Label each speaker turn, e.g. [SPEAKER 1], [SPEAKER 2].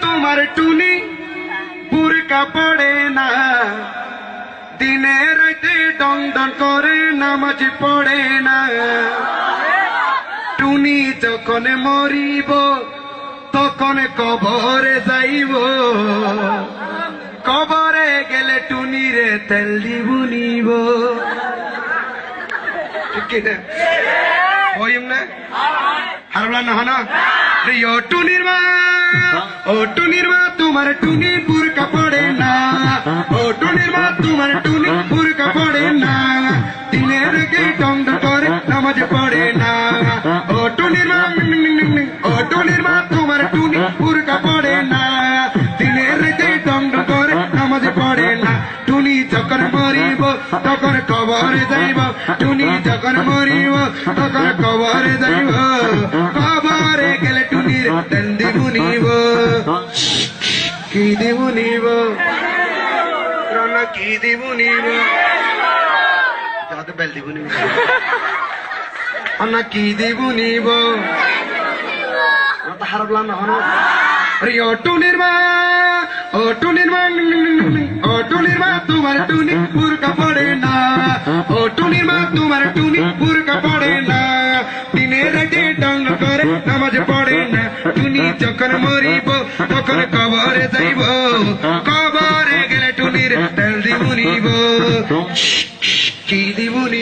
[SPEAKER 1] তোমার টুনি, বুরকা পড়ে না। দিনে রাইতে ডং করে নামাজ পড়ে না। টুনি যখন মরিব, তখন কবরে যাইব। কবরে গেলে টুনিরে তেল দিব নিব। ঠিক না? ওইম না? হারলা না ও টুনির মা ও টুনির মা তোমার টুনি বুরকা পড়ে না। ও টুনির মা তোমার টুনি বুরকা পড়ে না। দিনের গে টং করে নামাজ পড়ে না। ও টুনির মা। ও টুনির মা তোমার টুনি বুরকা পড়ে না। দিনের গে টং করে নামাজ পড়ে না। টুনি যখন মরিব, তখন কবরে যাইব। টুনি যখন মরিব, তখন কবরে যাইব। मुनीव की दी मुनीव की दी मुनीव ज़्यादा बैल दी मुनीव अन्ना की दी मुनीव अन्ना तो हर बलान होना। अरे, ऑटो निर्माण ऑटो निर्माण ऑटो निर्माण तुम्हारे टूनी पूर का पड़े ना ऑटो निर्माण तुम्हारे टूनी पूर का पड़े ना दिने रटे डंग करे, नमाज़ पड़े ना। যখন মরিব তখন কবরে যাইব কবরে গেলে টুনির তেল দিব নিব কি দিব